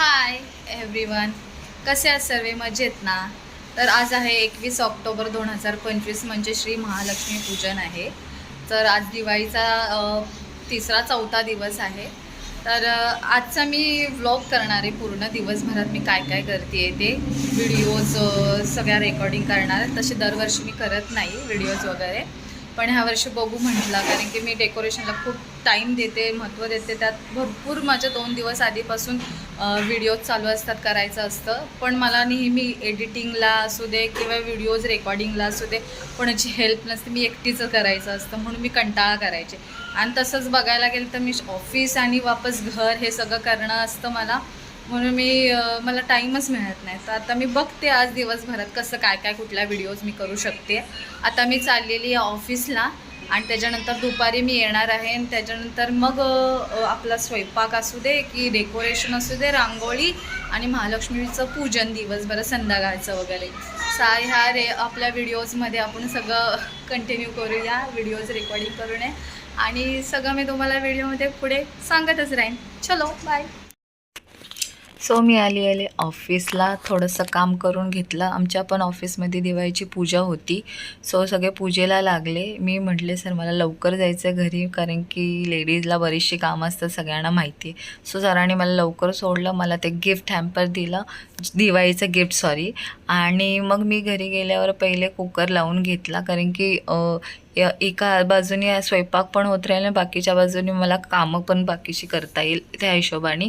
Hi everyone कसे आहात सर्व? मजेत ना? तर आज आहे एकवीस ऑक्टोबर दोन हजार पंचवीस म्हणजे श्री महालक्ष्मी पूजन आहे. तर आज दिवाळीचा तिसरा चौथा दिवस आहे. तर आजचा मी व्लॉग करणार आहे. पूर्ण दिवसभरात मी काय काय करते आहे ते व्हिडिओज सगळ्या रेकॉर्डिंग करणार. तसे दरवर्षी मी करत नाही व्हिडिओज वगैरे. पण ह्या वर्षी बघू म्हटलं कारण की मी डेकोरेशनला खूप टाईम देते महत्त्व देते. त्यात भरपूर माझ्या दोन दिवस आधीपासून व्हिडिओज चालू असतात करायचं असतं. पण मला नेहमी एडिटिंगला असू दे किंवा व्हिडिओज रेकॉर्डिंगला असू दे कोणाची हेल्प नसते मी एकटीचं करायचं असतं म्हणून मी कंटाळा करायचे. आणि तसंच बघायला गेलं तर मी ऑफिस आणि वापस घर हे सगळं करणं असतं मला. म्हणून मी मला टाईमच मिळत नाही. तर आता मी बघते आज दिवसभरात कसं काय काय कुठल्या व्हिडिओज मी करू शकते. आता मी चाललेली आहे ऑफिसला आणि त्याच्यानंतर दुपारी मी येणार आहे आणि त्याच्यानंतर मग आपला स्वयंपाक असू दे की डेकोरेशन असू दे रांगोळी आणि महालक्ष्मीचं पूजन दिवसभर संध्याकाळचं वगैरे. साय ह्या रे आपल्या व्हिडिओजमध्ये आपण सगळं कंटिन्यू करूया. व्हिडिओज रेकॉर्डिंग करू नये आणि सगळं मी तुम्हाला व्हिडिओमध्ये पुढे सांगतच राहीन. चलो बाय सो मी आली आले ऑफिसला थोडंसं काम करून घेतलं. आमच्या पण ऑफिसमध्ये दिवाळीची पूजा होती. सो सगळे पूजेला लागले. मी म्हटले सर मला लवकर जायचं आहे घरी कारण की लेडीजला बरीचशी कामं असतात सगळ्यांना माहिती आहे सो सरांनी मला लवकर सोडलं. मला ते गिफ्ट हॅम्पर दिलं. दिवाळीचं गिफ्ट सॉरी आणि मग मी घरी गेल्यावर पहिले कुकर लावून घेतला. कारण की या- एका बाजूने स्वयंपाक पण होत राहील आणि बाकीच्या बाजूने मला कामं पण बाकीची करता येईल त्या हिशोबाने.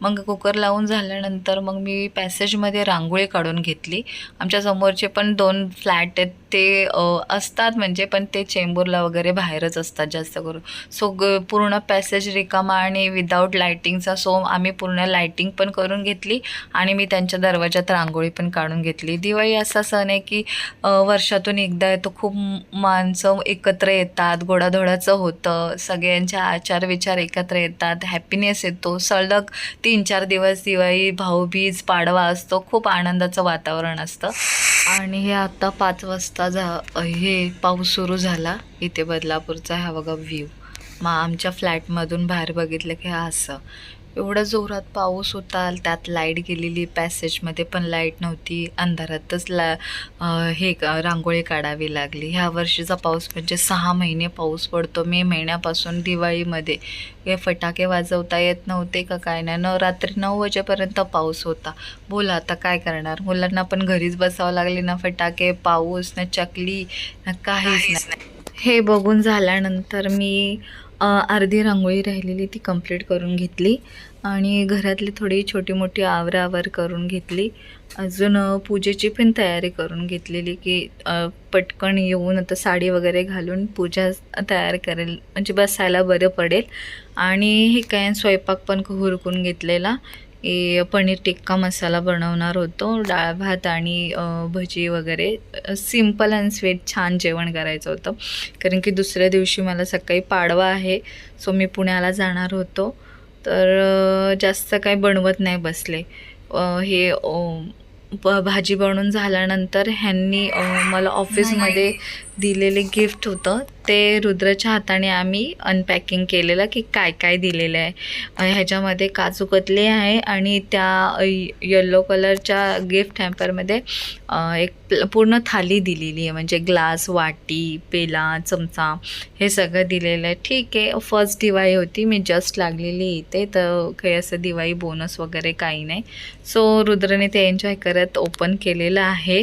मग कुकर लावून झाल्यानंतर मग मी पॅसेजमध्ये रांगोळी काढून घेतली. आमच्या समोरचे पण दोन फ्लॅट आहेत. ते असतात म्हणजे पण ते चेंबूरला वगैरे बाहेरच असतात जास्त करून. सो ग पूर्ण पॅसेज रिकामा आणि विदाऊट लायटिंगचा सो आम्ही पूर्ण लायटिंग पण करून घेतली आणि मी त्यांच्या दरवाजात रांगोळी पण काढून घेतली. दिवाळी असा सण आहे की वर्षातून एकदा येतो. खूप माणसं एकत्र येतात गोडाधोडाचं होतं सगळ्यांचे आचार विचार एकत्र येतात हॅपीनेस येतो सलग तीन चार दिवस दिवाळी भाऊबीज पाडवा असतो खूप आनंदाचं वातावरण असतं. आणि हे आता पाच वाजता झा हे पाऊस सुरू झाला इथे बदलापूरचा हा बघा व्ह्यू मग आमच्या फ्लॅटमधून बाहेर बघितलं की हा असं. एवढा जोरात पाऊस होता त्यात लाइट गेलेली पॅसेजमध्ये पण लाइट नव्हती. अंधारातच ला हे का- रांगोळी काढावी लागली. ह्या वर्षीचा पाऊस म्हणजे सहा महिने पाऊस पडतो. मे महिन्यापासून दिवाळीमध्ये. हे फटाके वाजवता येत नव्हते का काय नाही. न रात्री नऊ वाजेपर्यंत पाऊस होता. बोला आता काय करणार? मुलांना पण घरीच बसावं लागले ना फटाके पाऊस ना चकली ना काहीच नाही. हे बघून झाल्यानंतर मी अर्धी रांगोळी राहिलेली ती कंप्लीट करून घेतली आणि घरातली थोडी छोटी मोठी आवरावर करून घेतली. अजून पूजेची पण तयारी करून घेतलेली की पटकन येऊन आता साडी वगैरे घालून पूजा तयार करेल. म्हणजे बसायला बरं पडेल. आणि हे काय स्वयंपाक पण हुरकून घेतलेला. की पनीर टिक्का मसाला बनवणार होतो डाळ भात आणि भजी वगैरे. सिंपल अँड स्वीट छान जेवण करायचं होतं. कारण की दुसऱ्या दिवशी मला सकाळी पाडवा आहे सो मी पुण्याला जाणार होतो. तर जास्त काही बनवत नाही बसले. हे भाजी बनवून झाल्यानंतर ह्यांनी मला ऑफिसमध्ये दिलेले गिफ्ट होतं. ते रुद्रच्या हाताने आम्ही अनपॅकिंग केलेलं की काय काय दिलेलं आहे. ह्याच्यामध्ये काजू कतली आहे आणि त्या येलो कलरच्या गिफ्ट हॅम्परमध्ये एक पूर्ण थाली दिलेली आहे. म्हणजे ग्लास वाटी पेला चमचा हे सगळं दिलेलं आहे. ठीक आहे. फर्स्ट दिवाळी होती. मी जस्ट लागलेली इथे. तर काही असं दिवाळी बोनस वगैरे काही नाही. सो रुद्रने ते एन्जॉय करत ओपन केलेलं आहे.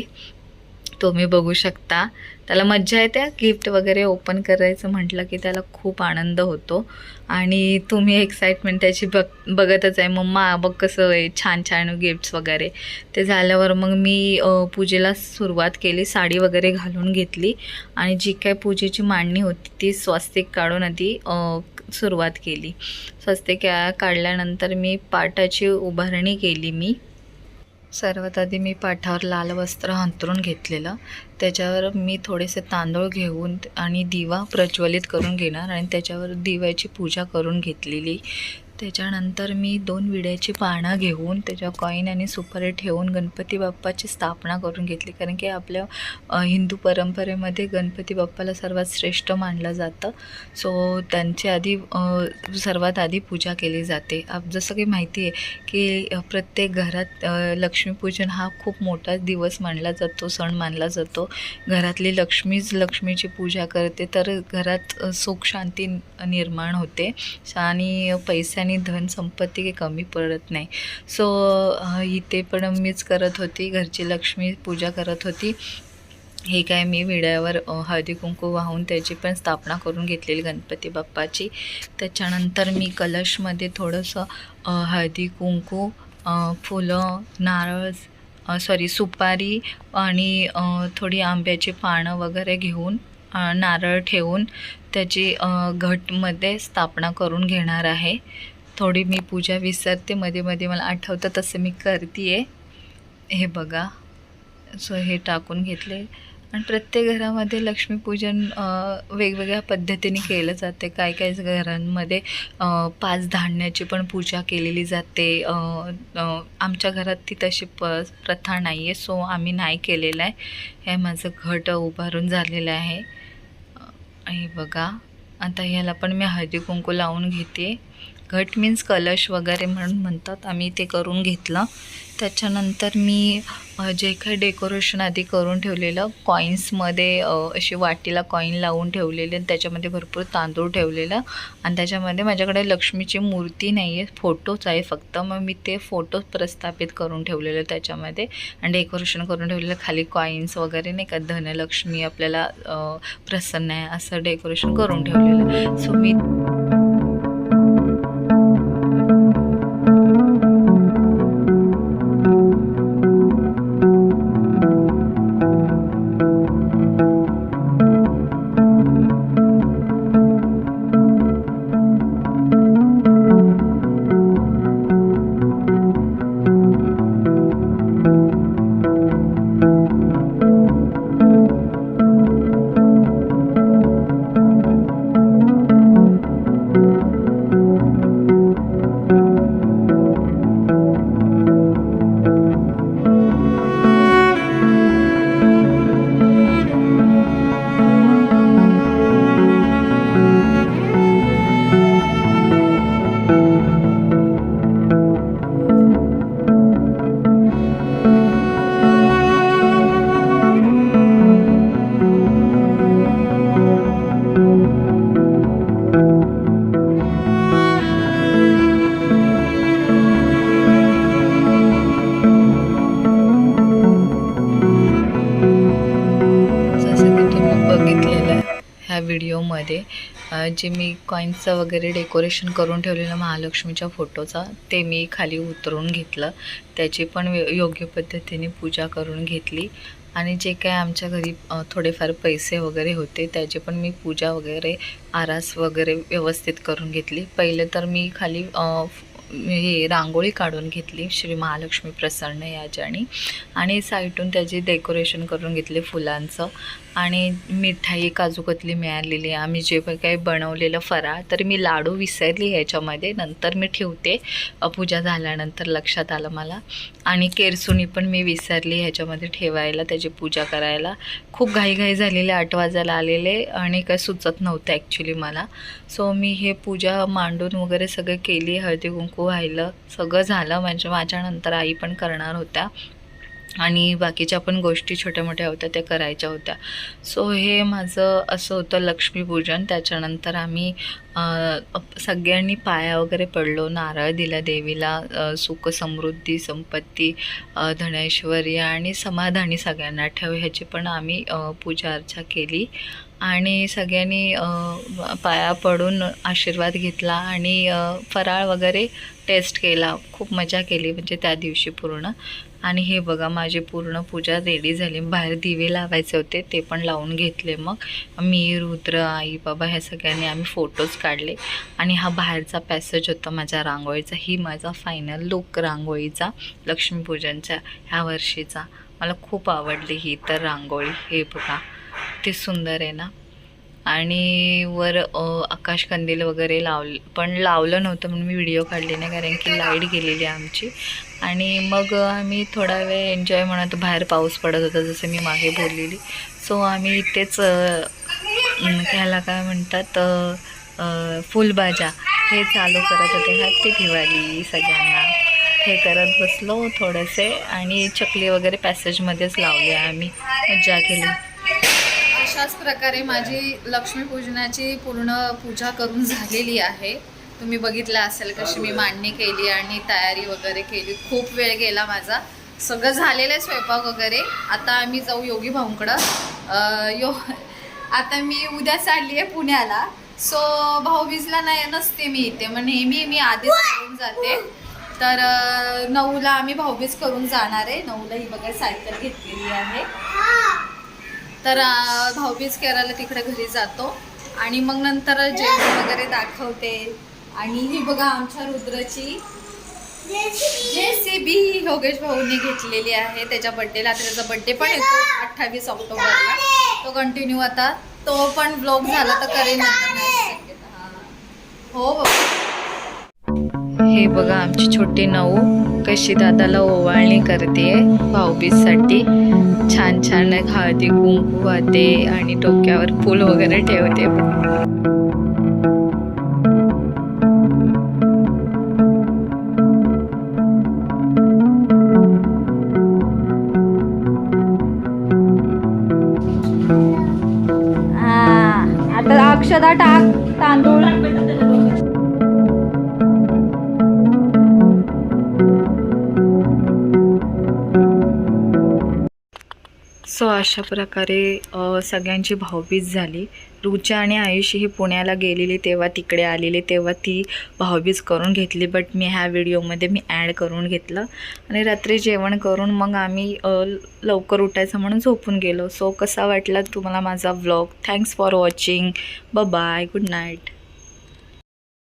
तुम्ही बघू शकता. त्याला मज्जा येते. गिफ्ट वगैरे ओपन करायचं म्हटलं की त्याला खूप आनंद होतो. आणि तुम्ही एक्साइटमेंट त्याची बघ बघतच आहे. मम्मा बघ कसं आहे. छान छान गिफ्ट्स वगैरे. ते झाल्यावर मग मी पूजेला सुरुवात केली. साडी वगैरे घालून घेतली. आणि जी काय पूजेची मांडणी होती ती स्वस्तिक काढून आधी सुरुवात केली. स्वस्तिक काढल्यानंतर मी पाटाची उभारणी केली मी. सर्वात आधी मी पाठावर लाल वस्त्र अंतरून घेतलेलं. त्याच्यावर मी थोडेसे तांदूळ घेऊन आणि दिवा प्रज्वलित करून घेणार आणि त्याच्यावर दिव्याची पूजा करून घेतलेली. त्याच्यानंतर मी दोन विड्याची पानं घेऊन त्याच्या कॉईन आणि सुपारी ठेवून गणपती बाप्पाची स्थापना करून घेतली. कारण की आपल्या हिंदू परंपरेमध्ये गणपती बाप्पाला सर्वात श्रेष्ठ मानलं जातं. सो त्यांची आधी सर्वात आधी पूजा केली जाते. आप जसं की माहिती आहे की प्रत्येक घरात लक्ष्मीपूजन हा खूप मोठा दिवस मानला जातो सण मानला जातो. घरातली लक्ष्मीच लक्ष्मीची पूजा करते तर घरात सुख शांती निर्माण होते. आणि पैशाने आणि धन संपत्ती काही कमी पडत नाही. सो इथे पण मीच करत होती घरची लक्ष्मी पूजा करत होती. हे काय मी विड्यावर हळदी कुंकू वाहून त्याची पण स्थापना करून घेतलेली गणपती बाप्पाची. त्याच्यानंतर मी कलशमध्ये थोडंसं हळदी कुंकू फुलं नारळ सॉरी सुपारी आणि थोडी आंब्याची पानं वगैरे घेऊन नारळ ठेवून त्याची घटमध्ये स्थापना करून घेणार आहे. थोडी मी पूजा विसरते मध्ये मध्ये मला आठवतं तसं मी करते आहे हे बघा. सो हे टाकून घेतले. आणि प्रत्येक घरामध्ये लक्ष्मीपूजन वेगवेगळ्या पद्धतीने केलं जाते. काही काही घरांमध्ये पाच धान्याची पण पूजा केलेली जाते. आमच्या घरात ती तशी प प्रथा नाही आहे सो आम्ही नाही केलेलं आहे. हे माझं घट उभारून झालेलं आहे. हे बघा. आता ह्याला पण मी हळदी कुंकू लावून घेते. घट मीन्स कलश वगैरे म्हणून म्हणतात. आम्ही ते करून घेतलं. त्याच्यानंतर मी जे काही डेकोरेशन आधी करून ठेवलेलं कॉईन्समध्ये असे वाटीला कॉईन लावून ठेवलेले आणि त्याच्यामध्ये भरपूर तांदूळ ठेवलेलं. आणि त्याच्यामध्ये माझ्याकडे लक्ष्मीची मूर्ती नाही आहे फोटोच आहे फक्त. मग मी ते फोटो प्रस्थापित करून ठेवलेलं त्याच्यामध्ये. आणि डेकोरेशन करून ठेवलेलं. खाली कॉईन्स वगैरे नाही का धनलक्ष्मी आपल्याला प्रसन्न आहे असं डेकोरेशन करून ठेवलेलं. सो मी ह्या व्हिडिओमध्ये जे मी कॉईन्सचं वगैरे डेकोरेशन करून ठेवलेलं महालक्ष्मीच्या फोटोचा ते मी खाली उतरून घेतलं. त्याची पण योग्य पद्धतीने पूजा करून घेतली. आणि जे काय आमच्या घरी थोडेफार पैसे वगैरे होते त्याची पण मी पूजा वगैरे आरास वगैरे व्यवस्थित करून घेतली. पहिले तर मी खाली हे रांगोळी काढून घेतली श्री महालक्ष्मी प्रसन्न याच्यानी आणि साईटून त्याची डेकोरेशन करून घेतले फुलांचं. आणि मिठाई काजू कतली मिळालेली. आम्ही जे पण काही बनवलेलं फराळ तर मी लाडू विसरली ह्याच्यामध्ये. नंतर मी ठेवते. पूजा झाल्यानंतर लक्षात आलं मला. आणि केरसुणी पण मी विसरली ह्याच्यामध्ये ठेवायला त्याची पूजा करायला. खूप घाईघाई झालेले आठ वाजायला आलेले आणि काय सुचत नव्हतं ॲक्च्युली मला. सो मी हे पूजा मांडून वगैरे सगळं केली हळदी कुंकू व्हायलं. सगळं झालं. म्हणजे माझ्यानंतर आई पण करणार होत्या. आणि बाकीच्या पण गोष्टी छोट्या मोठ्या होत्या त्या करायच्या होत्या. सो हे माझं असं होतं लक्ष्मीपूजन. त्याच्यानंतर आम्ही सगळ्यांनी पाया वगैरे पडलो. नारळ दिला देवीला सुख समृद्धी संपत्ती धनैश्वर्य आणि समाधानी सगळ्यांना ठेव ह्याची पण आम्ही पूजा अर्चा केली. आणि सगळ्यांनी पाया पडून आशीर्वाद घेतला आणि फराळ वगैरे टेस्ट केला. खूप मजा केली म्हणजे त्या दिवशी पूर्ण. आणि हे बघा माझी पूर्ण पूजा रेडी झाली. बाहेर दिवे लावायचे होते ते पण लावून घेतले मग. मी रुद्र आई बाबा ह्या सगळ्यांनी आम्ही फोटोज काढले. आणि हा बाहेरचा पॅसेज होता माझ्या रांगोळीचा. ही माझा फायनल लुक रांगोळीचा लक्ष्मीपूजनच्या ह्या वर्षीचा. मला खूप आवडली ही तर रांगोळी. हे बघा ते सुंदर आहे ना. आणि वर आकाश आकाशकंदील वगैरे लावले पण लावलं नव्हतं म्हणून मी व्हिडिओ काढले नाही कारण की लाइट गेलेली आहे आमची. आणि मग आम्ही थोडा वेळ एन्जॉय म्हणत बाहेर पाऊस पडत होता जसं मी मागे बोललेली. सो आम्ही इथेच घ्यायला काय म्हणतात फुलभाज्या हे चालू करत होते. हॅप्पी दिवाळी सगळ्यांना. हे करत बसलो थोडेसे आणि चकली वगैरे पॅसेजमध्येच लावली आम्ही. मज्जा केली. अशाच प्रकारे माझी लक्ष्मीपूजनाची पूर्ण पूजा करून झालेली आहे. तुम्ही बघितलं असेल कशी मी मांडणी केली आणि तयारी वगैरे केली. खूप वेळ गेला माझा. सगळं झालेलं आहे स्वयंपाक वगैरे. आता आम्ही जाऊ योगी भाऊंकडं. यो आता मी उद्या चालली आहे पुण्याला. सो भाऊबीजला नाही नसते मी इथे. मग नेहमी मी आधीच निघून जाते. तर नऊला आम्ही भाऊबीज करून जाणार आहे. नऊला ही बघा सायकल घेतलेली आहे. तर भाऊबीज करायला तिकडे घरी जातो. आणि मग नंतर जेवण वगैरे दाखवते. आणि ही बघा आमच्या रुद्रची जे सी बी योगेश भाऊने घेतलेली आहे. त्याच्या बड्डेला आता त्याचा बड्डे पण येतो अठ्ठावीस ऑक्टोबरला. तो कंटिन्यू आता. तो पण ब्लॉग झाला तर करेन हो. बाबा. हे बघा आमची छोटी नऊ कशी दादाला ओवाळणी करते भाऊबीजसाठी. छान छान हळदी कुंकू वाहते आणि डोक्यावर फूल वगैरे ठेवते. आता अक्षदा टाक तांदूळ. सो अशा प्रकारे सगळ्यांची भाऊबीज झाली. रुचा आणि आयुषी ही पुण्याला गेलेली तेव्हा तिकडे आलेली तेव्हा ती भाऊबीज करून घेतली. बट मी ह्या व्हिडिओमध्ये मी ॲड करून घेतलं. आणि रात्री जेवण करून मग आम्ही लवकर उठायचं म्हणून झोपून गेलो. सो कसा वाटला तुम्हाला माझा व्लॉग थँक्स फॉर वॉचिंग ब बाय गुड नाईट